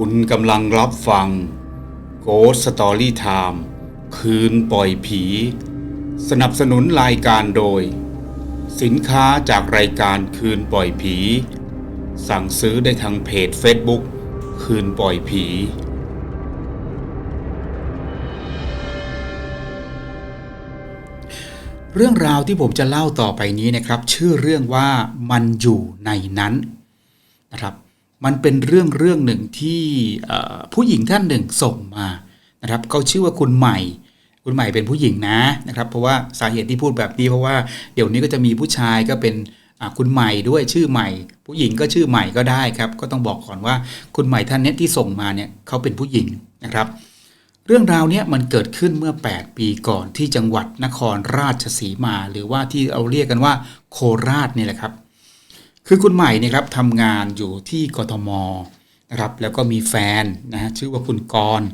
คุณกำลังรับฟัง Ghost Story Time คืนปล่อยผี สนับสนุนรายการโดย สินค้าจากรายการคืนปล่อยผี สั่งซื้อได้ทางเพจ Facebook คืนปล่อยผี เรื่องราวที่ผมจะเล่าต่อไปนี้นะครับ ชื่อเรื่องว่ามันอยู่ในนั้นนะครับ มันเป็นเรื่องเรื่องหนึ่งที่ผู้หญิงท่านหนึ่งส่งมานะครับเขาชื่อว่าคุณใหม่ คุณใหม่เป็นผู้หญิงนะนะครับ เพราะว่าสาเหตุที่พูดแบบนี้เพราะว่าเดี๋ยวนี้ก็จะมีผู้ชายก็เป็นคุณใหม่ด้วยชื่อใหม่ ผู้หญิงก็ชื่อใหม่ก็ได้ครับ ก็ต้องบอกก่อนว่าคุณใหม่ท่านนี้ที่ส่งมาเนี่ยเขาเป็นผู้หญิงนะครับ เรื่องราวเนี้ยมันเกิดขึ้นเมื่อ 8 ปีก่อนที่จังหวัดนครราชสีมา หรือว่าที่เราเรียกกันว่าโคราชนี่แหละครับ คือคุณใหม่เนี่ยครับทำงานอยู่ที่กทมนะครับแล้วก็มีแฟนนะฮะชื่อว่าคุณกรณ์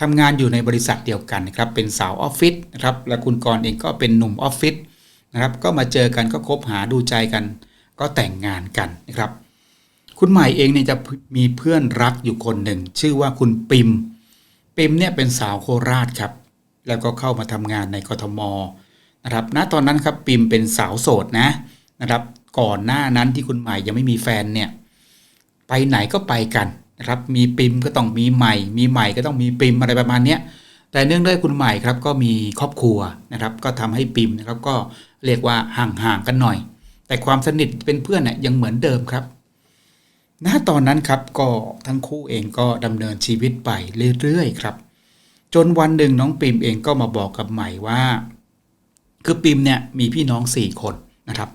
ทำงานอยู่ในบริษัทเดียวกันนะครับเป็นสาวออฟฟิศนะครับและคุณกรณ์เองก็เป็นหนุ่มออฟฟิศนะครับก็มาเจอกันก็คบหาดูใจกัน ก็แต่งงานกันนะครับ คุณใหม่เองเนี่ยจะมีเพื่อนรักอยู่คนหนึ่ง ชื่อว่าคุณปิม ปิมเนี่ยเป็นสาวโคราชครับ แล้วก็เข้ามาทำงานในกทมนะครับณตอนนั้นครับปิมเป็นสาวโสดนะนะครับ ก่อนหน้านั้นที่คุณใหม่ยังไม่มีแฟนเนี่ยไปไหนก็ไปกันนะครับมีปิมก็ต้องมีใหม่ มีใหม่ก็ต้องมีปิมอะไรประมาณเนี้ยแต่เนื่องด้วยคุณใหม่ครับก็มีครอบครัวนะครับ ก็ทำให้ปิมนะครับก็เรียกว่าห่างๆกันหน่อย แต่ความสนิทเป็นเพื่อนเนี่ยยังเหมือนเดิมครับณตอนนั้นครับก็ทั้งคู่เองก็ดำเนินชีวิตไปเรื่อยๆครับ จนวันหนึ่งน้องปิมเองก็มาบอกกับใหม่ว่า คือปิมเนี่ยมีพี่น้องสี่คนนะครับ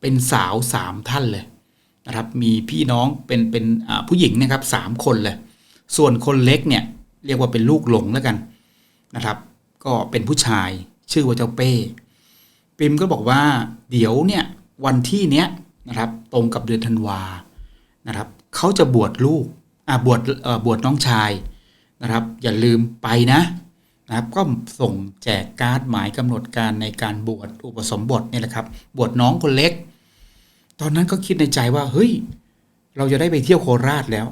เป็นสาวสามท่านเลยนะครับมีพี่น้องเป็นเป็นผู้หญิงนะครับสามคนเลย ส่วนคนเล็กเนี่ยเรียกว่าเป็นลูกหลงแล้วกันนะครับ ก็เป็นผู้ชายชื่อว่าเจ้าเป้ปิมก็บอกว่าเดี๋ยวเนี่ยวันที่เนี้ยนะครับตรงกับเดือนธันวานะครับเขาจะบวชลูกอ่าบวชเอ่อบวชน้องชายนะครับ อย่าลืมไปนะ นะครับก็ส่งแจกการ์ดหมายกำหนดการในการบวชอุปสมบทเนี่ยแหละครับ บวชน้องคนเล็ก ตอนนั้นก็คิดในใจว่าเฮ้ย เราจะได้ไปเที่ยวโคราชแล้ว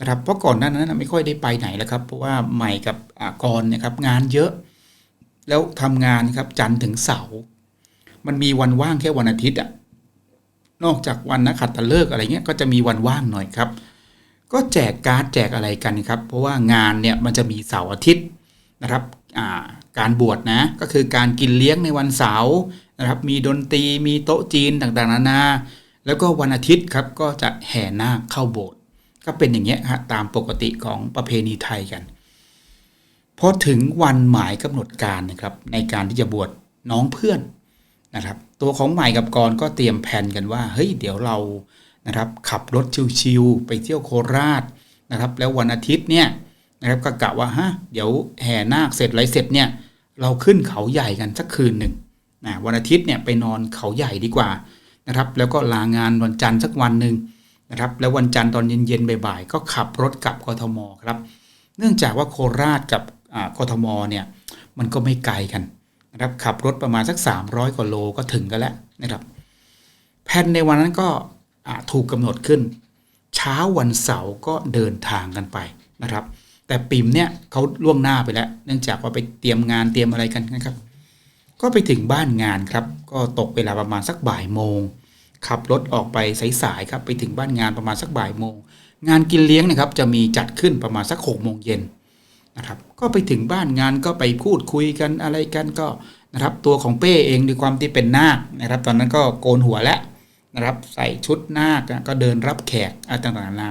นะครับเพราะก่อนหน้านั้นไม่ค่อยได้ไปไหนแล้วครับ เพราะว่าใหม่กับอากรนะครับงานเยอะ แล้วทำงานครับจันทร์ถึงเสาร์มันมีวันว่างแค่วันอาทิตย์อะนอกจากวันนักขัตฤกษ์อะไรเงี้ยก็จะมีวันว่างหน่อยครับ ก็แจกการ์ดแจกอะไรกันครับ เพราะว่างานเนี่ยมันจะมีเสาร์อาทิตย์ นะครับการบวชนะก็คือการกินเลี้ยงในวันเสาร์นะครับมีดนตรีมีโต๊ะจีนต่างๆนานา แล้วก็วันอาทิตย์ครับก็จะแห่นาคเข้าโบสถ์ก็เป็นอย่างเงี้ยฮะตามปกติของประเพณีไทยกันพอถึงวันหมายกำหนดการนะครับในการที่จะบวชน้องเพื่อนนะครับ ตัวของใหม่กับกรก็เตรียมแผนกันว่าเฮ้ยเดี๋ยวเรานะครับขับรถชิวๆไปเที่ยวโคราชนะครับ แล้ววันอาทิตย์เนี่ย นะครับก็กะว่าฮะเดี๋ยวแห่นาคเสร็จไรเสร็จเนี่ยเราขึ้นเขาใหญ่กันสักคืนหนึ่งนะวันอาทิตย์เนี่ยไปนอนเขาใหญ่ดีกว่านะครับแล้วก็ลางานวันจันทร์สักวันหนึ่งนะครับแล้ววันจันทร์ตอนเย็นๆบ่ายๆก็ขับรถกลับกทมครับ เนื่องจากว่าโคราชกับกทมเนี่ยมันก็ไม่ไกลกันนะครับขับรถประมาณสัก 300กว่าโลก็ถึงกันแล้วนะครับแผนในวันนั้นก็ถูกกำหนดขึ้น เช้าวันเสาร์ก็เดินทางกันไปนะครับ แต่ปิมเนี่ยเขาล่วงหน้าไปแล้ว เนื่องจากว่าไปเตรียมงานเตรียมอะไรกันนะครับ ก็ไปถึงบ้านงานครับ ก็ตกเวลาประมาณสักบ่ายโมงขับรถออกไปสายๆครับไปถึงบ้านงานประมาณสักบ่ายโมงงานกินเลี้ยงนะครับจะมีจัดขึ้นประมาณสักหกโมงเย็นนะครับก็ไปถึงบ้านงานก็ไปพูดคุยกันอะไรกันก็นะครับตัวของเป้เองด้วยความที่เป็นนาคนะครับ ตอนนั้นก็โกนหัวแล้วนะครับใส่ชุดนาคก็เดินรับแขกอะไรต่างๆนานา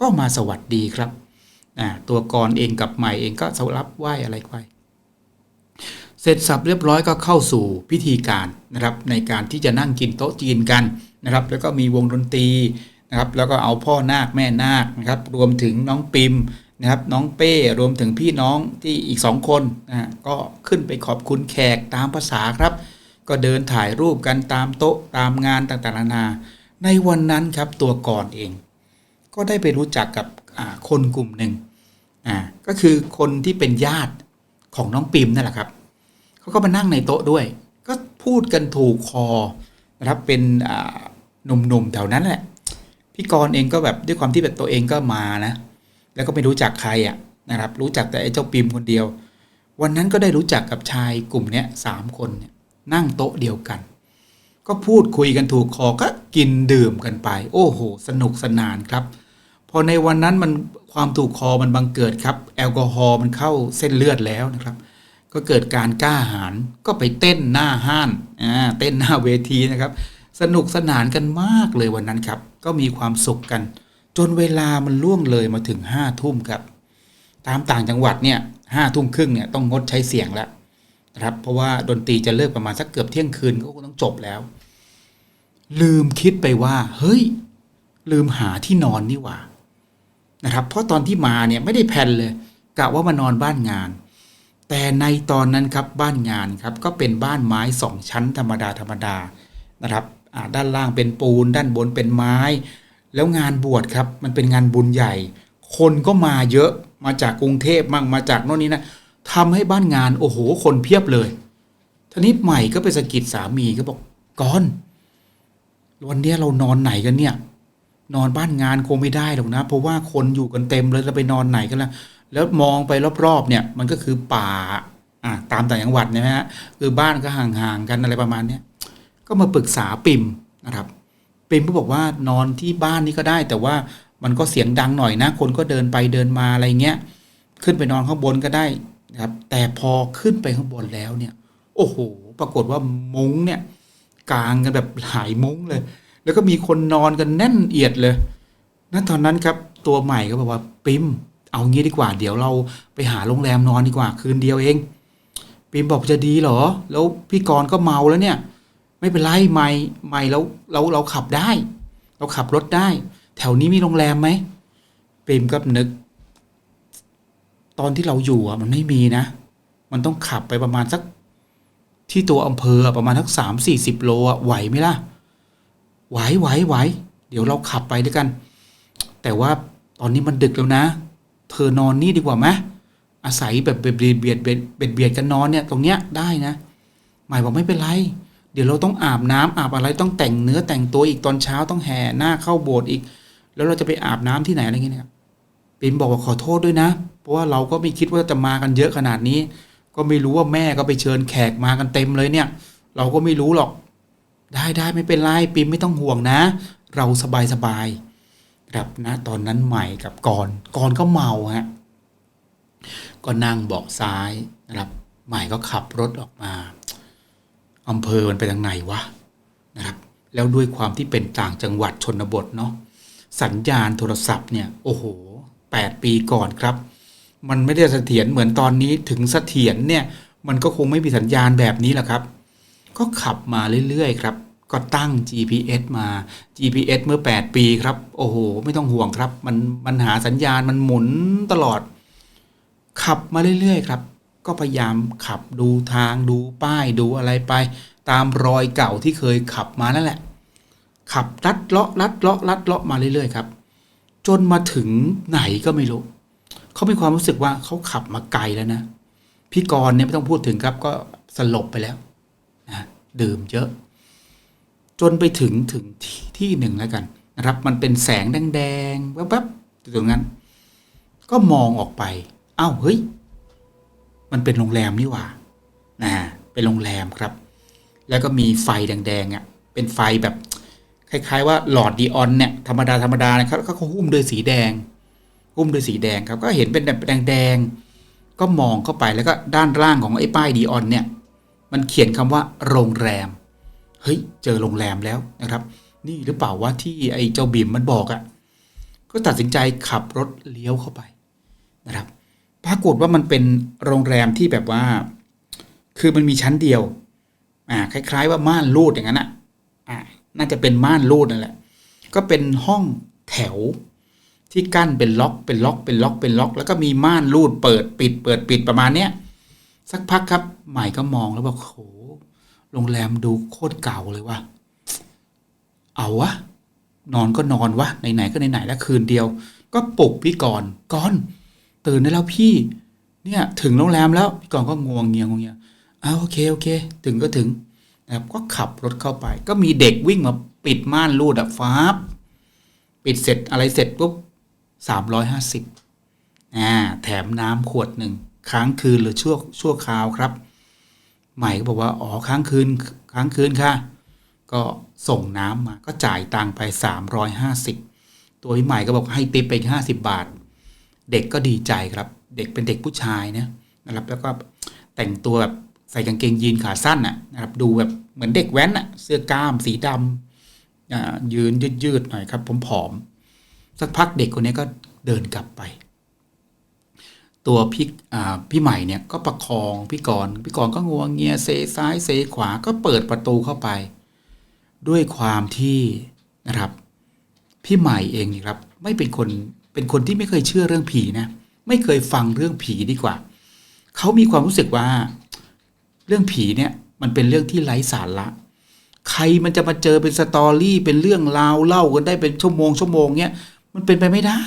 ก็มาสวัสดีครับ ตัวกรเองกับใหม่เองก็สรับไหว้อะไรไปเสร็จสับเรียบร้อยก็เข้าสู่พิธีการนะครับ ในการที่จะนั่งกินโต๊ะจีนกันนะครับ แล้วก็มีวงดนตรีนะครับแล้วก็เอาพ่อนาคแม่นาคนะครับรวมถึงน้องปิมนะครับน้องเป้รวมถึงพี่น้องที่อีกสองคนนะก็ขึ้นไปขอบคุณแขกตามภาษาครับ ก็เดินถ่ายรูปกันตามโต๊ะตามงานต่างๆนานา ในวันนั้นครับตัวก่อนเอง ก็ได้ไปรู้จักกับคนกลุ่มหนึ่ง อ่าก็คือคนที่เป็นญาติของน้องปิมนั่นแหละครับเขาก็มานั่งในโต๊ะด้วย ก็พูดกันถูกคอนะครับเป็นหนุ่มๆแถวนั้นแหละพี่กรณ์เองก็แบบด้วยความที่แบบตัวเองก็มานะ แล้วก็ไม่รู้จักใครอะนะครับ รู้จักแต่ไอ้เจ้าปิมคนเดียว วันนั้นก็ได้รู้จักกับชายกลุ่มเนี้ยสามคนเนี่ยนั่งโต๊ะเดียวกัน ก็พูดคุยกันถูกคอก็กินดื่มกันไป โอ้โห สนุกสนานครับ พอในวันนั้นมันความถูกคอมันบังเกิดครับ แอลกอฮอล์มันเข้าเส้นเลือดแล้วนะครับ ก็เกิดการกล้าหาญก็ไปเต้นหน้าห้านอ่าเต้นหน้าเวทีนะครับ สนุกสนานกันมากเลยวันนั้นครับ ก็มีความสุขกัน จนเวลามันล่วงเลยมาถึงห้าทุ่มครับ ตามต่างจังหวัดเนี่ยห้าทุ่มครึ่งเนี่ยต้องงดใช้เสียงแล้วนะครับ เพราะว่าดนตรีจะเลิกประมาณสักเกือบเที่ยงคืนก็คงต้องจบแล้ว ลืมคิดไปว่า เฮ้ย ลืมหาที่นอนนี่หว่า นะครับ เพราะตอนที่มาเนี่ยไม่ได้แพลนเลยกะว่ามานอนบ้านงาน แต่ในตอนนั้นครับบ้านงานครับก็เป็นบ้านไม้สองชั้นธรรมดาธรรมดานะครับด้านล่างเป็นปูน ด้านบนเป็นไม้ แล้วงานบวชครับมันเป็นงานบุญใหญ่ คนก็มาเยอะมาจากกรุงเทพมั่งมาจากโน่นนี้นะทำให้บ้านงานโอ้โหคนเพียบเลยทีนี้ใหม่ก็ไปสะกิดสามีก็บอกก่อนวันนี้เรานอนไหนกันเนี่ย นอนบ้านงานคงไม่ได้หรอกนะ เพราะว่าคนอยู่กันเต็มเลยเราไปนอนไหนกันล่ะแล้วมองไปรอบๆเนี่ยมันก็คือป่าอ่าตามต่างจังหวัดนะฮะคือบ้านก็ห่างๆกันอะไรประมาณเนี้ยก็มาปรึกษาปิมนะครับ ปิมก็บอกว่านอนที่บ้านนี่ก็ได้ แต่ว่ามันก็เสียงดังหน่อยนะ คนก็เดินไปเดินมาอะไรเงี้ยขึ้นไปนอนข้างบนก็ได้นะครับ แต่พอขึ้นไปข้างบนแล้วเนี่ย โอ้โห ปรากฏว่ามุ้งเนี่ยกลางกันแบบหลายมุ้งเลย แล้วก็มีคนนอนกันแน่นเอียดเลยนั่นตอนนั้นครับตัวใหม่ก็บอกว่าปิมเอางี้ดีกว่า เดี๋ยวเราไปหาโรงแรมนอนดีกว่า คืนเดียวเองปิมบอกจะดีเหรอ แล้วพี่กรณ์ก็เมาแล้วเนี่ย ไม่เป็นไรไม่ไม่แล้วเราเราขับได้ เราขับรถได้ แถวนี้มีโรงแรมไหมปิมก็นึก ตอนที่เราอยู่อะ มันไม่มีนะ มันต้องขับไปประมาณสักที่ตัวอำเภอประมาณสักสามสี่สิบโลอะไหวไหมล่ะ ไหวไหวไหวเดี๋ยวเราขับไปด้วยกัน แต่ว่าตอนนี้มันดึกแล้วนะ เธอนอนนี่ดีกว่าไหมอาศัยแบบเบียดเบียดเบียดเบียดกันนอนเนี่ยตรงเนี้ยได้นะ หมายบอกไม่เป็นไร เดี๋ยวเราต้องอาบน้ำอาบอะไรต้องแต่งเนื้อแต่งตัวอีกตอนเช้าต้องแห่หน้าเข้าโบสถ์อีก แล้วเราจะไปอาบน้ำที่ไหนอะไรเงี้ยนะครับปิมบอกว่าขอโทษด้วยนะ เพราะว่าเราก็ไม่คิดว่าจะมากันเยอะขนาดนี้ ก็ไม่รู้ว่าแม่ก็ไปเชิญแขกมากันเต็มเลยเนี่ย เราก็ไม่รู้หรอก ได้ได้ไม่เป็นไรปิมไม่ต้องห่วงนะ เราสบายสบายครับนะตอนนั้นใหม่กับก่อนก่อนก็เมาฮะก็นั่งเบาะซ้ายนะครับ ใหม่ก็ขับรถออกมาอำเภอมันไปทางไหนวะนะครับ แล้วด้วยความที่เป็นต่างจังหวัดชนบทเนาะสัญญาณโทรศัพท์เนี่ยโอ้โหแปดปีก่อนครับ มันไม่ได้เสถียรเหมือนตอนนี้ถึงเสถียรเนี่ย มันก็คงไม่มีสัญญาณแบบนี้แหละครับ ก็ขับมาเรื่อยๆครับ ก็ตั้ง GPS มา GPS เมื่อ 8 ปีครับ โอ้โห ไม่ต้องห่วงครับ มันมันหาสัญญาณมันหมุนตลอด ขับมาเรื่อยๆครับ ก็พยายามขับดูทางดูป้ายดูอะไรไป ตามรอยเก่าที่เคยขับมานั่นแหละ ขับลัดเลาะลัดเลาะลัดเลาะมาเรื่อยๆครับ จนมาถึงไหนก็ไม่รู้เขามีความรู้สึกว่าเขาขับมาไกลแล้วนะพี่กรณ์เนี่ยไม่ต้องพูดถึงครับก็สลบไปแล้ว ดื่มเยอะ จนไปถึงถึงที่ที่หนึ่งแล้วกันนะครับ มันเป็นแสงแดงๆแวบๆตรงนั้น ก็มองออกไป อ้าวเฮ้ย มันเป็นโรงแรมนี่หว่านะเป็นโรงแรมครับ แล้วก็มีไฟแดงๆอะเป็นไฟแบบคล้าย ๆ ว่าหลอดดีออนเนี่ยธรรมดาธรรมดานะครับเขาหุ้มด้วยสีแดง หุ้มด้วยสีแดงครับ ก็เห็นเป็นแบบแดงๆก็มองเข้าไปแล้วก็ด้านล่างของไอ้ป้ายดีออนเนี่ย มันเขียนคำว่าโรงแรม เฮ้ย เจอโรงแรมแล้วนะครับ นี่หรือเปล่าว่าที่ไอ้เจ้าบิ่มมันบอกอะ่ะ ก็ตัดสินใจขับรถเลี้ยวเข้าไปนะครับ ปรากฏว่ามันเป็นโรงแรมที่แบบว่า คือมันมีชั้นเดียว อ่า คล้าย ๆ ว่าม่านรูดอย่างนั้นอะ อ่า น่าจะเป็นม่านรูดนั่นแหละ ก็เป็นห้องแถวที่กั้นเป็นล็อก เป็นล็อก เป็นล็อก เป็นล็อก แล้วก็มีม่านรูดเปิดปิด เปิดปิดประมาณเนี้ย สักพักครับ ใหม่ก็มองแล้วบอกโหโรงแรมดูโคตรเก่าเลยว่ะเอาวะนอนก็นอนวะไหนๆก็ไหนๆแล้วคืนเดียว ก็ปลุกพี่กรณ์ก่อนตื่นได้แล้วพี่ เนี่ย ถึงโรงแรมแล้วพี่กรณ์ก็งวงเงียงวงเงียอ้าวโอเคโอเค ถึงก็ถึงนะครับก็ขับรถเข้าไป ก็มีเด็กวิ่งมาปิดม่านรูดอะฟ้าบปิดเสร็จอะไรเสร็จปุ๊บสามร้อยห้าสิบอ่าแถมน้ำขวดหนึ่ง ค้างคืนหรือชั่วชั่วคราวครับ ใหม่ก็บอกว่าอ๋อค้างคืนค้างคืนค่ะ ก็ส่งน้ำมาก็จ่ายตังไป 350 ตัวใหม่ก็บอกให้ติปไปอีก50บาท เด็กก็ดีใจครับ เด็กเป็นเด็กผู้ชายนะนะครับ แล้วก็แต่งตัวแบบใส่กางเกงยีนขาสั้นน่ะนะครับ ดูแบบเหมือนเด็กแว้นน่ะเสื้อกล้ามสีดำอ่ายืนยืดๆหน่อยครับผอมๆสักพักเด็กคนนี้ก็เดินกลับไป ตัวพี่อ่าพี่ใหม่เนี่ยก็ประคองพี่กรณ์พี่กรณ์ก็งัวเงียเซซ้ายเซขวาก็เปิดประตูเข้าไป ด้วยความที่นะครับ พี่ใหม่เองนี่ครับไม่เป็นคนเป็นคนที่ไม่เคยเชื่อเรื่องผีนะไม่เคยฟังเรื่องผีดีกว่าเขามีความรู้สึกว่าเรื่องผีเนี่ยมันเป็นเรื่องที่ไร้สาระใครมันจะมาเจอเป็นสตอรี่เป็นเรื่องราวเล่ากันได้เป็นชั่วโมงชั่วโมงเนี่ยมันเป็นไปไม่ได้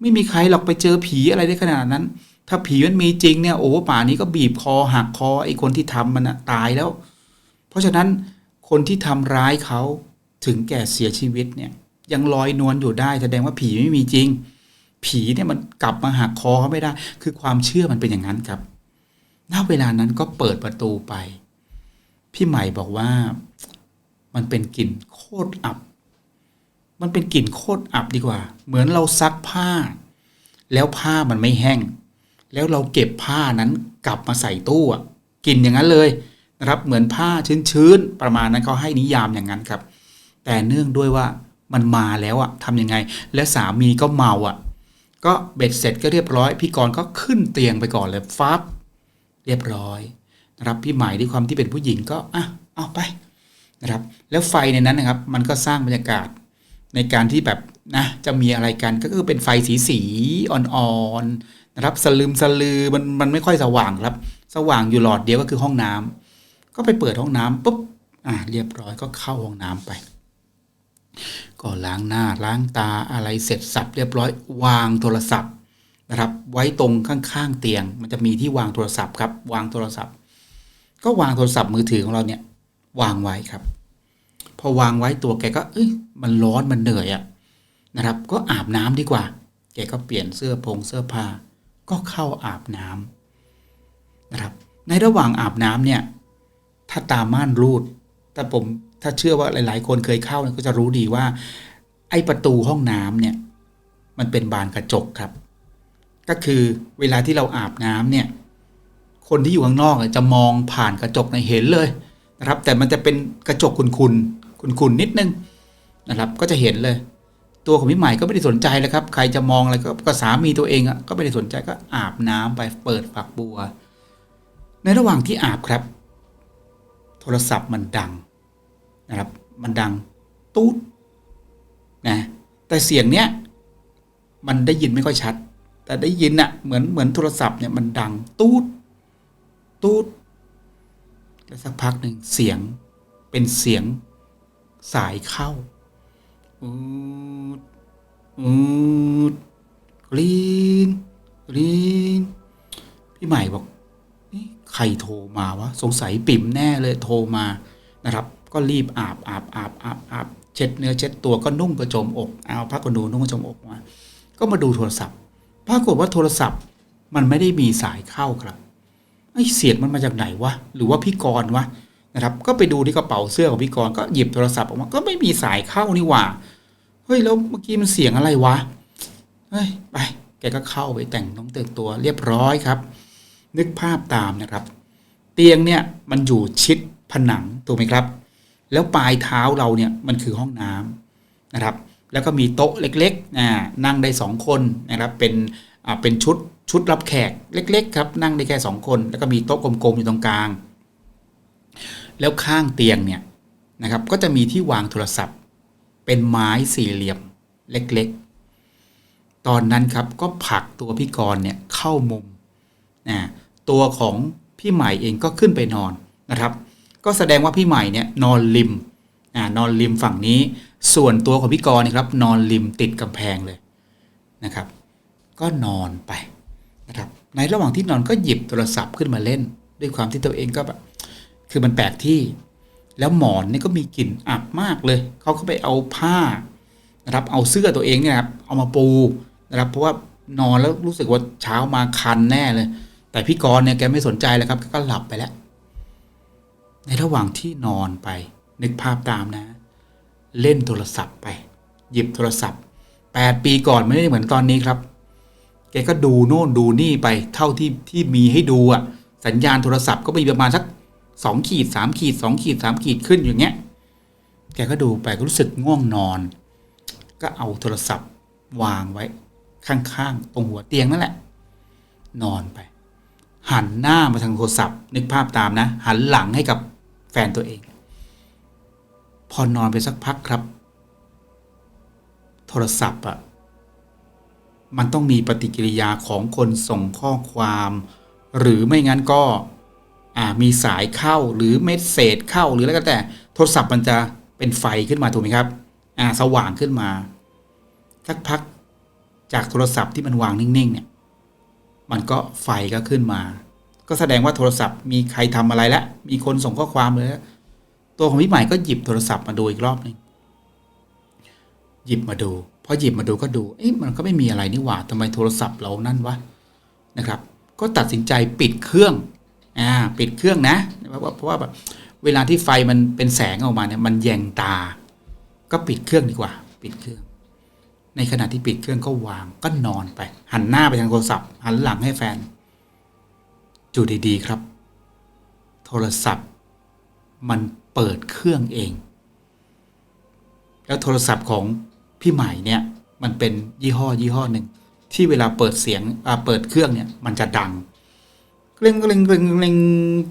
ไม่มีใครหรอกไปเจอผีอะไรได้ขนาดนั้น ถ้าผีมันมีจริงเนี่ยโอ้ป่านี้ก็บีบคอหักคอไอ้คนที่ทำมันนะตายแล้ว เพราะฉะนั้นคนที่ทำร้ายเขาถึงแก่เสียชีวิตเนี่ย ยังลอยนวลอยู่ได้แสดงว่าผีไม่มีจริง ผีเนี่ยมันกลับมาหักคอเขาไม่ได้ คือความเชื่อมันเป็นอย่างนั้นครับณเวลานั้นก็เปิดประตูไป พี่ใหม่บอกว่ามันเป็นกลิ่นโคตรอับ มันเป็นกลิ่นโคตรอับดีกว่า เหมือนเราซักผ้า แล้วผ้ามันไม่แห้ง แล้วเราเก็บผ้านั้นกลับมาใส่ตู้อะกลิ่นอย่างนั้นเลยนะครับ เหมือนผ้าชื้นๆประมาณนั้นเขาให้นิยามอย่างนั้นครับ แต่เนื่องด้วยว่ามันมาแล้วอะทำยังไง และสามีก็เมาอะก็เบ็ดเสร็จก็เรียบร้อย พี่กรณ์ก็ขึ้นเตียงไปก่อนเลยฟับเรียบร้อยนะครับพี่ใหม่ด้วยความที่เป็นผู้หญิงก็อะเอาไปนะครับ แล้วไฟในนั้นนะครับ มันก็สร้างบรรยากาศ ในการที่แบบนะจะมีอะไรกันก็คือเป็นไฟสีสีอ่อนๆนะครับสลืมสลือมันมันไม่ค่อยสว่างครับ สว่างอยู่หลอดเดียวก็คือห้องน้ำก็ไปเปิดห้องน้ำปุ๊บอะเรียบร้อยก็เข้าห้องน้ำไป ก็ล้างหน้าล้างตาอะไรเสร็จสับเรียบร้อยวางโทรศัพท์นะครับ ไว้ตรงข้างๆเตียง มันจะมีที่วางโทรศัพท์ครับ วางโทรศัพท์ ก็วางโทรศัพท์มือถือของเราเนี่ยวางไว้ครับ อวางไว้ตัวแกก็ เอ้ยมันร้อนมันเหนื่อยอะนะครับ ก็อาบน้ำดีกว่า แกก็เปลี่ยนเสื้อผงเสื้อผ้า ก็เข้าอาบน้ำนะครับ ในระหว่างอาบน้ำเนี่ย ถ้าตาม่านรูด แต่ผมถ้าเชื่อว่าหลาย ๆ คนเคยเข้าเนี่ยก็จะรู้ดีว่า ไอ้ประตูห้องน้ำเนี่ย มันเป็นบานกระจกครับ ก็คือเวลาที่เราอาบน้ำเนี่ย คนที่อยู่ข้างนอกจะมองผ่านกระจกในเห็นเลยนะครับ แต่มันจะเป็นกระจกคุน คุนคุนๆนิดนึงนะครับ ก็จะเห็นเลย ตัวของพี่ใหม่ก็ไม่ได้สนใจเลยครับ ใครจะมองอะไรก็ก็สามีตัวเองอะก็ไม่ได้สนใจก็อาบน้ำไปเปิดฝักบัว ในระหว่างที่อาบครับ โทรศัพท์มันดังนะครับ มันดังตูดนะแต่เสียงเนี้ยมันได้ยินไม่ค่อยชัด แต่ได้ยินอะเหมือนเหมือนโทรศัพท์เนี่ยมันดังตูดตูดแล้วสักพักหนึ่งเสียงเป็นเสียง สายเข้าอูดอูดกรีนกรีนพี่ใหม่บอกนี่ใครโทรมาวะสงสัยปิ่มแน่เลยโทรมานะครับ ก็รีบอาบอาบอาบอาบอาบเช็ดเนื้อเช็ดตัวก็นุ่งกระโจมอกเอาผ้าขนหนูนุ่งกระโจมอกมา ก็มาดูโทรศัพท์ปรากฏว่าโทรศัพท์มันไม่ได้มีสายเข้าครับไอ้เสียงมันมาจากไหนวะหรือว่าพี่กรณ์วะ นะครับ ก็ไปดูที่กระเป๋าเสื้อของพี่กรณ์ก็หยิบโทรศัพท์ออกมา ก็ไม่มีสายเข้านี่หว่า เฮ้ย แล้วเมื่อกี้มันเสียงอะไรวะ เฮ้ย ไป แกก็เข้าไปแต่งน้องแต่งตัวเรียบร้อยครับ นึกภาพตามนะครับ เตียงเนี่ยมันอยู่ชิดผนังถูกไหมครับ แล้วปลายเท้าเราเนี่ยมันคือห้องน้ำนะครับ แล้วก็มีโต๊ะเล็กๆนั่งได้สองคนนะครับ เป็นอ่าเป็นชุดชุดรับแขกเล็ก ๆ ครับ นั่งได้แค่สองคน แล้วก็มีโต๊ะกลมๆอยู่ตรงกลาง แล้วข้างเตียงเนี่ยนะครับก็จะมีที่วางโทรศัพท์ เป็นไม้สี่เหลี่ยมเล็กๆ ตอนนั้นครับก็ผลักตัวพี่กรณ์เนี่ยเข้ามุมนะตัวของพี่ใหม่เองก็ขึ้นไปนอนนะครับ ก็แสดงว่าพี่ใหม่เนี่ยนอนริมนอนริมฝั่งนี้ ส่วนตัวของพี่กรณ์เนยครับ นอนริมติดกำแพงเลยนะครับ ก็นอนไปนะครับ ในระหว่างที่นอนก็หยิบโทรศัพท์ขึ้นมาเล่น ด้วยความที่ตัวเองก็แบบ คือมันแปลกที่ แล้วหมอนนี่ก็มีกลิ่นอับมากเลย เขาก็ไปเอาผ้านะครับเอาเสื้อตัวเองเนี่ยนะครับเอามาปูนะครับ เพราะว่านอนแล้วรู้สึกว่าเช้ามาคันแน่เลย แต่พี่กรณ์เนี่ยแกไม่สนใจเลยครับก็หลับไปแล้ว ในระหว่างที่นอนไป นึกภาพตามนะ เล่นโทรศัพท์ไป หยิบโทรศัพท์แปดปีก่อนไม่ได้เหมือนตอนนี้ครับ แกก็ดูโน่นดูนี่ไปเท่าที่ที่มีให้ดูอะสัญญาณโทรศัพท์ก็มีประมาณสัก สองขีดสามขีดสองขีดสามขีดขึ้นอย่างเงี้ย แกก็ดูไปก็รู้สึกง่วงนอน ก็เอาโทรศัพท์วางไว้ข้างๆ ตรงหัวเตียงนั่นแหละ นอนไป หันหน้ามาทางโทรศัพท์ นึกภาพตามนะ หันหลังให้กับแฟนตัวเอง พอนอนไปสักพักครับ โทรศัพท์อะมันต้องมีปฏิกิริยาของคนส่งข้อความ หรือไม่งั้นก็ อ่ามีสายเข้าหรือเมสเซจเข้าหรืออะไรก็แต่โทรศัพท์มันจะเป็นไฟขึ้นมาถูกไหมครับอ่าสว่างขึ้นมาสักพักจากโทรศัพท์ที่มันวางนิ่งๆเนี่ยมันก็ไฟก็ขึ้นมา ก็แสดงว่าโทรศัพท์มีใครทำอะไรแล้วมีคนส่งข้อความเลยตัวของพี่ใหม่ก็หยิบโทรศัพท์มาดูอีกรอบหนึงหยิบมาดูพอหยิบมาดูก็ดูเอ๊ะมันก็ไม่มีอะไรนี่หว่าทำไมโทรศัพท์เรานั่นวะนะครับ ก็ตัดสินใจปิดเครื่อง อ่าปิดเครื่องนะเพราะว่าเพราะว่าแบบเวลาที่ไฟมันเป็นแสงออกมาเนี่ยมันแยงตา ก็ปิดเครื่องดีกว่า ปิดเครื่อง ในขณะที่ปิดเครื่องก็วางก็นอนไป หันหน้าไปทางโทรศัพท์ หันหลังให้แฟนจูดีๆครับ โทรศัพท์ มันเปิดเครื่องเอง แล้วโทรศัพท์ของพี่ใหม่เนี่ย มันเป็นยี่ห้อยี่ห้อหนึ่งที่เวลาเปิดเสียงอ่าเปิดเครื่องเนี่ย มันจะดัง กริงกริงกริงกริง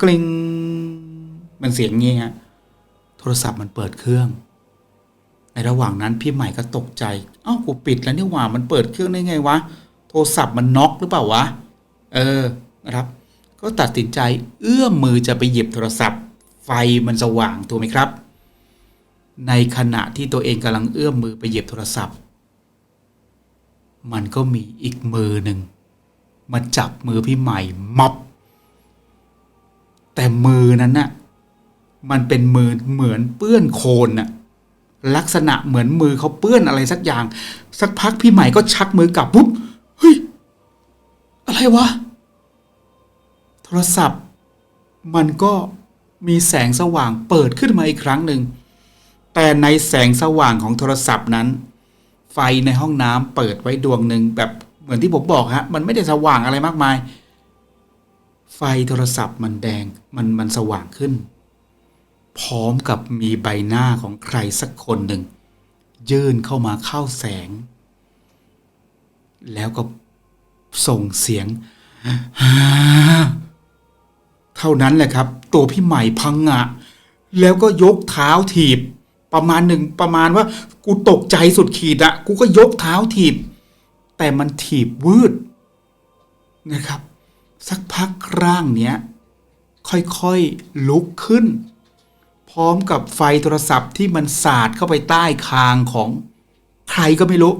กริงมันเสียงงี้ฮะโทรศัพท์มันเปิดเครื่อง ในระหว่างนั้นพี่ใหม่ก็ตกใจเอ้ากูปิดแล้วนี่หว่ามันเปิดเครื่องได้ไงวะโทรศัพท์มันน็อกหรือเปล่าวะเออนะครับ ก็ตัดสินใจเอื้อมมือจะไปหยิบโทรศัพท์ ไฟมันสว่างถูกไหมครับ ในขณะที่ตัวเองกำลังเอื้อมมือไปหยิบโทรศัพท์ มันก็มีอีกมือหนึ่งมาจับมือพี่ใหม่มับ แต่มือนั้นน่ะมันเป็นมือเหมือนเปื้อนโคลนน่ะลักษณะเหมือนมือเขาเปื้อนอะไรสักอย่าง สักพักพี่ใหม่ก็ชักมือกลับปุ๊บเฮ้ยอะไรวะ โทรศัพท์ มันก็มีแสงสว่างเปิดขึ้นมาอีกครั้งหนึ่ง แต่ในแสงสว่างของโทรศัพท์นั้น ไฟในห้องน้ำเปิดไว้ดวงหนึ่งแบบเหมือนที่ผมบอกฮะ มันไม่ได้สว่างอะไรมากมาย ไฟโทรศัพท์มันแดงมันมันสว่างขึ้น พร้อมกับมีใบหน้าของใครสักคนหนึ่ง ยื่นเข้ามาเข้าแสง แล้วก็ส่งเสียง เท่านั้นแหละครับ ตัวพี่ใหม่พังงะ แล้วก็ยกเท้าถีบ ประมาณหนึ่งประมาณว่า กูตกใจสุดขีดอะกูก็ยกเท้าถีบ แต่มันถีบวืดนะครับ สักพักร่างเนี้ย ค่อยๆลุกขึ้น พร้อมกับไฟโทรศัพท์ที่มันสาดเข้าไปใต้คางของ ใครก็ไม่รู้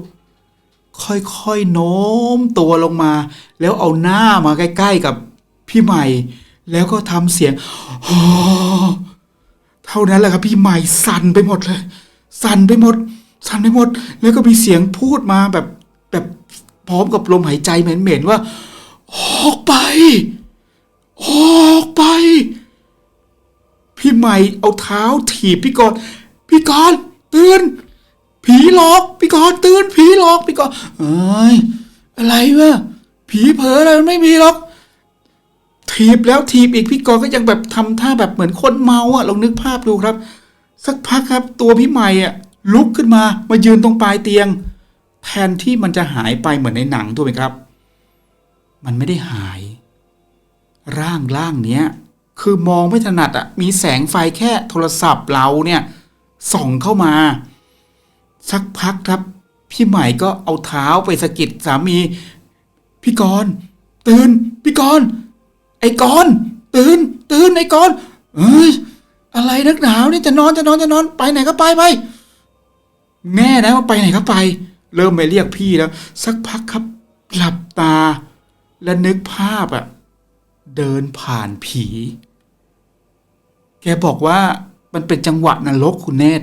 ค่อยๆโน้มตัวลงมา แล้วเอาหน้ามาใกล้ ๆ กับพี่ใหม่ แล้วก็ทำเสียงเท่านั้นแหละครับพี่ใหม่สั่นไปหมดเลย สั่นไปหมด สั่นไปหมด แล้วก็มีเสียงพูดมาแบบแบบพร้อมกับลมหายใจเหม็นๆว่า ออกไป ออกไป พี่ใหม่เอาเท้าถีบพี่กรณ์พี่กรณ์ตื่น ผีหลอก พี่กรณ์ตื่น ผีหลอกพี่กรณ์เอ้ยอะไรวะผีเผลออะไรไม่มีหรอกถีบแล้วถีบอีกพี่กรณ์ก็ยังแบบทำท่าแบบเหมือนคนเมาอะลองนึกภาพดูครับ สักพักครับ ตัวพี่ใหม่อะ ลุกขึ้นมามายืนตรงปลายเตียง แทนที่มันจะหายไปเหมือนในหนังถูกไหมครับ มันไม่ได้หาย ร่างร่างเนี้ย คือมองไม่ถนัดอะ มีแสงไฟแค่โทรศัพท์เราเนี่ย ส่องเข้ามา สักพักครับ พี่ใหม่ก็เอาเท้าไปสะกิดสามี พี่กรณ์ตื่น พี่กรณ์ไอ้กรณ์ตื่น ตื่นไอ้กรณ์เอ้ยอะไรนักหนาวนี่จะนอนจะนอนจะนอนไปไหนก็ไปไปแม่นะว่าไปไหนก็ไป เริ่มไปเรียกพี่แล้ว สักพักครับ หลับตา และนึกภาพอะเดินผ่านผี แกบอกว่ามันเป็นจังหวะนรกคุณเนต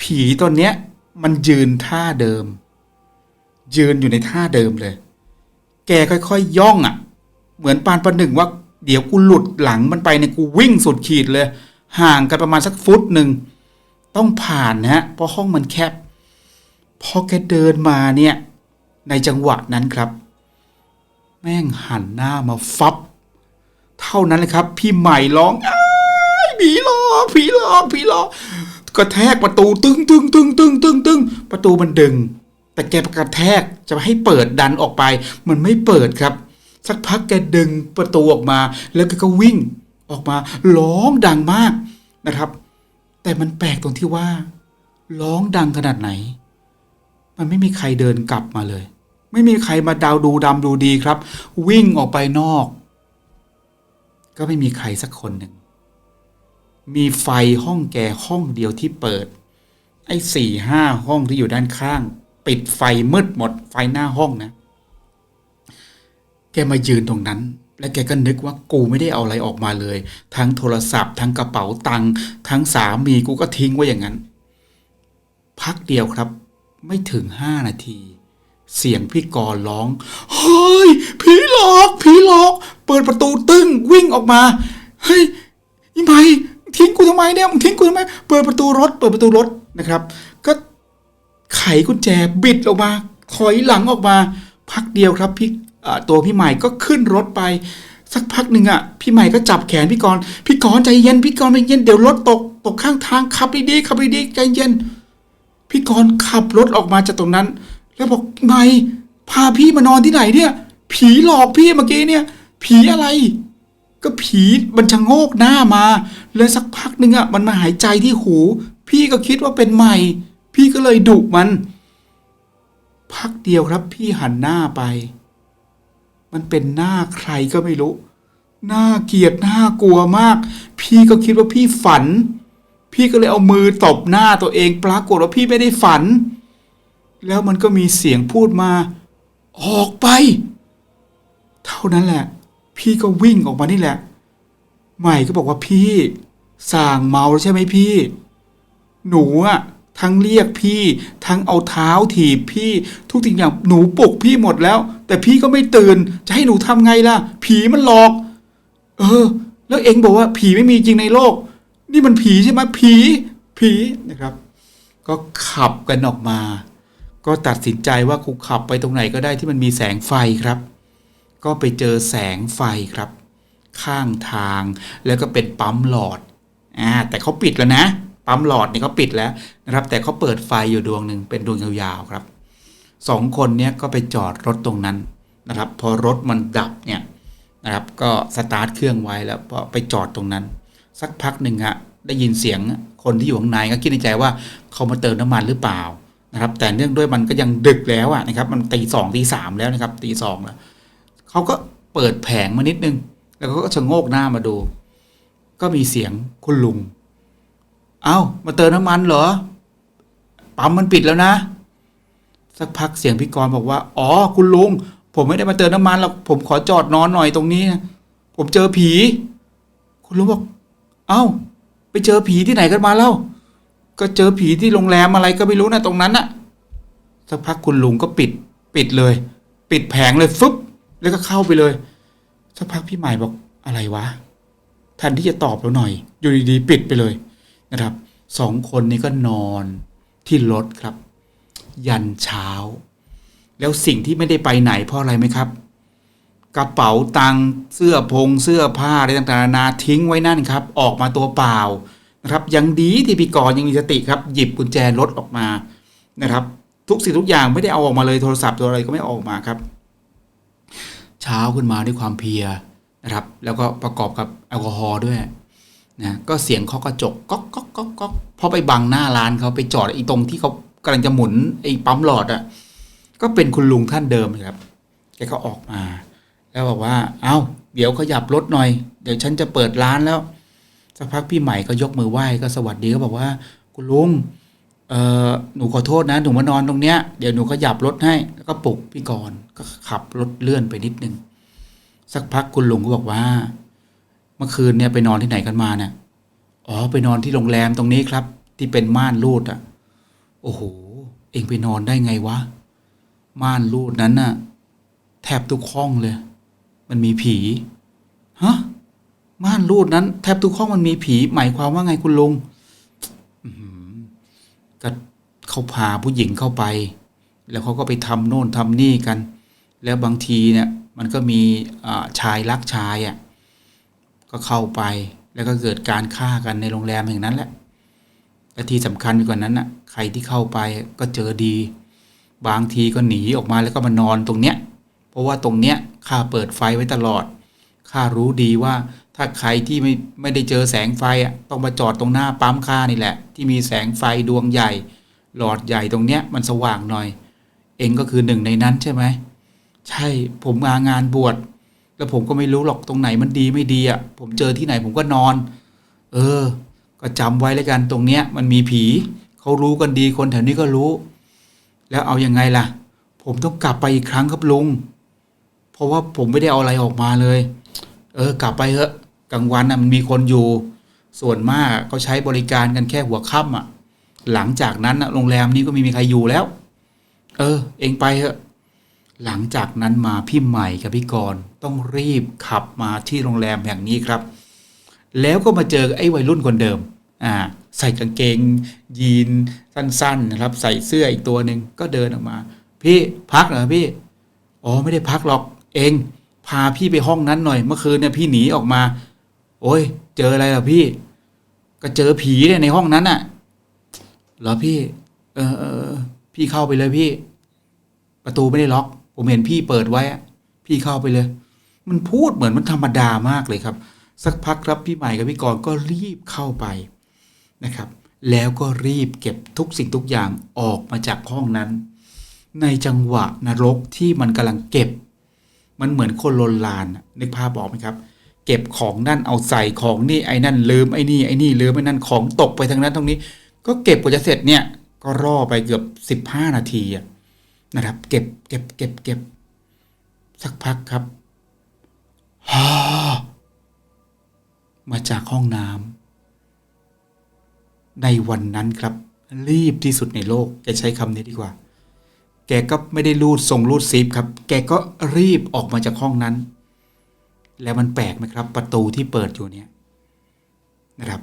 ผีตอนเนี้ย มันยืนท่าเดิม ยืนอยู่ในท่าเดิมเลย แกค่อยๆย่องอะ่ะ เหมือนปานประหนึ่งว่า เดี๋ยวกูหลุดหลังมันไปเนี่ยกูวิ่งสุดขีดเลย ห่างกันประมาณสักฟุตหนึ่ง ต้องผ่านนะฮะเพราะห้องมันแคบพอแกเดินมาเนี่ย ในจังหวะนั้นครับ แม่งหันหน้ามาฟับ เท่านั้นเลยครับ พี่ใหม่ร้องอผีหลอกผีหลอกผีหลอกกระแทกประตูตึงตึงตึงตึงตึงตึงประตูมันดึง แต่แกกระแทกจะให้เปิดดันออกไป มันไม่เปิดครับ สักพักแกดึงประตูออกมา แล้วแกก็วิ่งออกมาร้องดังมากนะครับ แต่มันแปลกตรงที่ว่า ร้องดังขนาดไหน มันไม่มีใครเดินกลับมาเลย ไม่มีใครมาดาวดูดำดูดีครับ วิ่งออกไปนอก ก็ไม่มีใครสักคนหนึ่ง มีไฟห้องแกห้องเดียวที่เปิด ไอ้สี่ห้าห้องที่อยู่ด้านข้าง ปิดไฟมืดหมด ไฟหน้าห้องนะ แกมายืนตรงนั้น และแกก็นึกว่ากูไม่ได้เอาอะไรออกมาเลย ทั้งโทรศัพท์ทั้งกระเป๋าตังค์ทั้งสามีกูก็ทิ้งไว้อย่างนั้น พักเดียวครับ ไม่ถึงห้านาที เสียงพี่กรณ์ร้อง เฮ้ย ผีหลอก ผีหลอก เปิดประตูตึ้งวิ่งออกมา เฮ้ยอีไมทิ้งกูทำไมเนี่ย มึงทิ้งกูทำไม เปิดประตูรถ เปิดประตูรถนะครับ ก็ไขกุญแจบิดออกมา ถอยหลังออกมา พักเดียวครับพี่ตัวพี่ใหม่ก็ขึ้นรถไป สักพักหนึ่งอะ พี่ใหม่ก็จับแขนพี่กรณ์พี่กรณ์ใจเย็น พี่กรณ์ใจเย็น เดี๋ยวรถตก ตกข้างทางขับดีๆขับดีๆใจเย็น พี่กรณ์ขับรถออกมาจากตรงนั้น แล้วบอกไงพาพี่มานอนที่ไหนเนี่ย ผีหลอกพี่เมื่อกี้เนี่ย ผีอะไร ก็ผีมันชะโงกหน้ามา แล้วสักพักหนึ่งอะมันมาหายใจที่หู พี่ก็คิดว่าเป็นใหม่ พี่ก็เลยดุมัน พักเดียวครับ พี่หันหน้าไป มันเป็นหน้าใครก็ไม่รู้หน้าเกลียดหน้ากลัวมาก พี่ก็คิดว่าพี่ฝัน พี่ก็เลยเอามือตบหน้าตัวเองปรากฏว่าพี่ไม่ได้ฝัน แล้วมันก็มีเสียงพูดมา ออกไป เท่านั้นแหละ พี่ก็วิ่งออกมานี่แหละ ใหม่ก็บอกว่าพี่ส่างเมาใช่ไหมพี่ หนูอะทั้งเรียกพี่ ทั้งเอาเท้าถีบพี่ ทุกสิ่งอย่างหนูปลุกพี่หมดแล้ว แต่พี่ก็ไม่ตื่น จะให้หนูทำไงล่ะ ผีมันหลอก เออ แล้วเองบอกว่าผีไม่มีจริงในโลก นี่มันผีใช่ไหมผี ผีนะครับ ก็ขับกันออกมา ก็ตัดสินใจว่ากูขับไปตรงไหนก็ได้ที่มันมีแสงไฟครับ ก็ไปเจอแสงไฟครับ ข้างทางแล้วก็เป็นปั๊มหลอดอ่าแต่เขาปิดแล้วนะ ปั๊มหลอดนี่เขาปิดแล้วนะครับ แต่เขาเปิดไฟอยู่ดวงหนึ่งเป็นดวงยาวๆครับสองคนเนี้ยก็ไปจอดรถตรงนั้นนะครับ พอรถมันดับเนี่ยนะครับก็สตาร์ทเครื่องไว้แล้วก็ไปจอดตรงนั้น สักพักหนึ่งอะได้ยินเสียงคนที่อยู่ข้างในก็คิดในใจว่าเขามาเติมน้ำมันหรือเปล่า นะครับ แต่เนื่องด้วยมันก็ยังดึกแล้วอะนะครับ มันตีสองตีสามแล้วนะครับตีสองแล้วเขาก็เปิดแผงมานิดนึง แล้วเขาก็ชะโงกหน้ามาดู ก็มีเสียงคุณลุง เอา้า มาเติมน้ำมันเหรอ ปั๊มมันปิดแล้วนะ สักพักเสียงพี่กรณ์บอกว่า อ๋อ คุณลุง ผมไม่ได้มาเติมน้ำมันหรอก ผมขอจอดนอนหน่อยตรงนี้นะผมเจอผี คุณลุงบอก เอ้า ไปเจอผีที่ไหนกันมาเล่า ก็เจอผีที่โรงแรมอะไรก็ไม่รู้นะตรงนั้นน่ะสักพักคุณลุงก็ปิด ปิดเลย ปิดแผงเลยฟึบแล้วก็เข้าไปเลยสักพักพี่ใหม่บอกอะไรวะแทนที่จะตอบเราหน่อย อยู่ดีๆปิดไปเลยนะครับสองคนนี้ก็นอนที่รถครับ ยันเช้า แล้วสิ่งที่ไม่ได้ไปไหนเพราะอะไรไหมครับ กระเป๋าตังเสื้อพงเสื้อผ้าอะไรต่างๆนานาทิ้งไว้นั่นครับ ออกมาตัวเปล่า นะครับยังดีที่พี่กรยังมีสติครับหยิบกุญแจรถออกมานะครับ ทุกสิ่งทุกอย่างไม่ได้เอาออกมาเลยโทรศัพท์ตัวอะไรก็ไม่ออกมาครับ เช้าขึ้นมาด้วยความเพียนะครับ แล้วก็ประกอบกับแอลกอฮอล์ด้วยนะก็เสียงเคาะกระจกก๊อกก๊อกก๊อกก๊อกพราะไปบังหน้าร้านเขาไปจอดไอ้ตรงที่เขากำลังจะหมุนไอ้ปั๊มหลอดอะ่ะก็เป็นคุณลุงท่านเดิมครับแกก็ออกมา แล้วบอกว่า เอา้า เดี๋ยวขยับรถหน่อย เดี๋ยวฉันจะเปิดร้านแล้ว สักพักพี่ใหม่ก็ยกมือไหว้ก็สวัสดีก็บอกว่า คุณลุงเออหนูขอโทษนะ หนูมานอนตรงเนี้ยเดี๋ยวหนูขยับรถให้ แล้วก็ปลุกพี่กรณ์ก็ขับรถเลื่อนไปนิดนึง สักพักคุณลุงก็บอกว่า เมื่อคืนเนี่ยไปนอนที่ไหนกันมาเนี่ยอ๋อไปนอนที่โรงแรมตรงนี้ครับ ที่เป็นม่านรูดอะ โอ้โห เองไปนอนได้ไงวะ ม่านรูดนั้นน่ะ แทบทุกห้องเลย มันมีผี ฮะ ม่านรูดนั้น แทบทุกห้องมันมีผีหมายความว่าไงคุณลุงก็เขาพาผู้หญิงเข้าไป แล้วเขาก็ไปทำโน่นทำนี่กัน แล้วบางทีเนี่ย มันก็มีชายรักชายอะก็เข้าไปแล้วก็เกิดการฆ่ากันในโรงแรมแห่งนั้นแหละและที่สำคัญกว่านั้นน่ะ ใครที่เข้าไปก็เจอดี บางทีก็หนีออกมาแล้วก็มานอนตรงเนี้ย เพราะว่าตรงเนี้ยข้าเปิดไฟไว้ตลอดข้ารู้ดีว่า ถ้าใครที่ไม่ไม่ได้เจอแสงไฟอะต้องมาจอดตรงหน้าปั๊มข้านี่แหละ ที่มีแสงไฟดวงใหญ่ หลอดใหญ่ตรงเนี้ยมันสว่างหน่อย เองก็คือหนึ่งในนั้นใช่ไหมใช่ผมมางานบวชแล้วผมก็ไม่รู้หรอกตรงไหนมันดีไม่ดีอะผมเจอที่ไหนผมก็นอน เออ ก็จำไว้แล้วกันตรงเนี้ย มันมีผีเขารู้กันดีคนแถวนี้ก็รู้ แล้วเอายังไงล่ะ ผมต้องกลับไปอีกครั้งครับลุง เพราะว่าผมไม่ได้เอาอะไรออกมาเลย เออ กลับไปเถอะ กลางวันมันมีคนอยู่ส่วนมากเขาใช้บริการกันแค่หัวค่ำอะ หลังจากนั้นโรงแรมนี้ก็ไม่มีใครอยู่แล้ว เออ เองไปเถอะหลังจากนั้นมาพี่ใหม่กับพี่กรณ์ต้องรีบขับมาที่โรงแรมแห่งนี้ครับ แล้วก็มาเจอไอ้วัยรุ่นคนเดิม อ่า ใส่กางเกง ยีนสั้นๆนะครับ ใส่เสื้ออีกตัวหนึ่งก็เดินออกมา พี่พักเหรอพี่อ๋อไม่ได้พักหรอกเอง พาพี่ไปห้องนั้นหน่อย เมื่อคืนเนี่ยพี่หนีออกมา โอ้ย เจออะไรเหรอพี่ ก็เจอผีเนี่ยในห้องนั้นน่ะเหรอพี่ เออเออพี่เข้าไปเลยพี่ ประตูไม่ได้ล็อก ผมเห็นพี่เปิดไว้พี่เข้าไปเลย มันพูดเหมือนมันธรรมดามากเลยครับ สักพักครับพี่ใหม่กับพี่กรก็รีบเข้าไปนะครับ แล้วก็รีบเก็บทุกสิ่งทุกอย่างออกมาจากห้องนั้น ในจังหวะนรกที่มันกำลังเก็บ มันเหมือนคนลนลานนึกภาพบอกไหมครับ เก็บของนั่นเอาใส่ของนี่ไอ้นั่นลืมไอ้นี่ไอ้นี่ลืมไอ้นั่นของตกไปทางนั้นทางนี้ ก็เก็บกว่าจะเสร็จเนี่ย ก็รอไปเกือบสิบห้านาทีนะครับ เก็บเก็บเก็บเก็บสักพักครับฮ่ามาจากห้องน้ำในวันนั้นครับ รีบที่สุดในโลกแกใช้คำนี้ดีกว่า แกก็ไม่ได้รูดส่งรูดซิปครับ แกก็รีบออกมาจากห้องนั้น แล้วมันแปลกไหมครับ ประตูที่เปิดอยู่เนี่ยนะครับ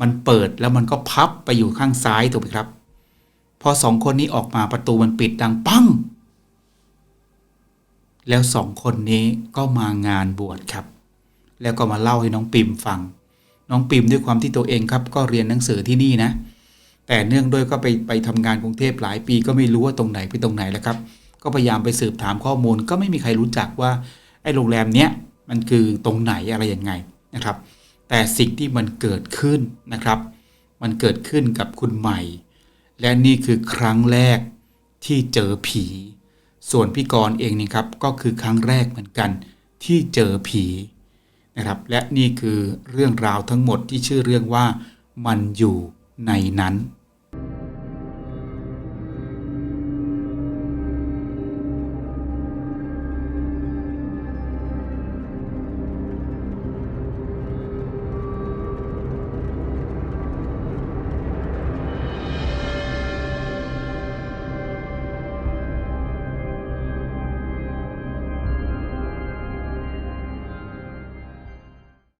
มันเปิดแล้วมันก็พับไปอยู่ข้างซ้ายถูกไหมครับ พอสองคนนี้ออกมาประตูมันปิดดังปังแล้วสองคนนี้ก็มางานบวชครับ แล้วก็มาเล่าให้น้องปิมฟัง น้องปิมด้วยความที่ตัวเองครับ ก็เรียนหนังสือที่นี่นะ แต่เนื่องด้วยก็ไปไปทำงานกรุงเทพหลายปีก็ไม่รู้ว่าตรงไหนไปตรงไหนแล้วครับ ก็พยายามไปสืบถามข้อมูลก็ไม่มีใครรู้จักว่าไอ้โรงแรมเนี้ย มันคือตรงไหนอะไรยังไงนะครับ แต่สิ่งที่มันเกิดขึ้นนะครับ มันเกิดขึ้นกับคุณใหม่ และนี่คือครั้งแรกที่เจอผี ส่วนพี่กรณ์เองนี่ครับก็คือครั้งแรกเหมือนกันที่เจอผีนะครับ และนี่คือเรื่องราวทั้งหมดที่ชื่อเรื่องว่ามันอยู่ในนั้น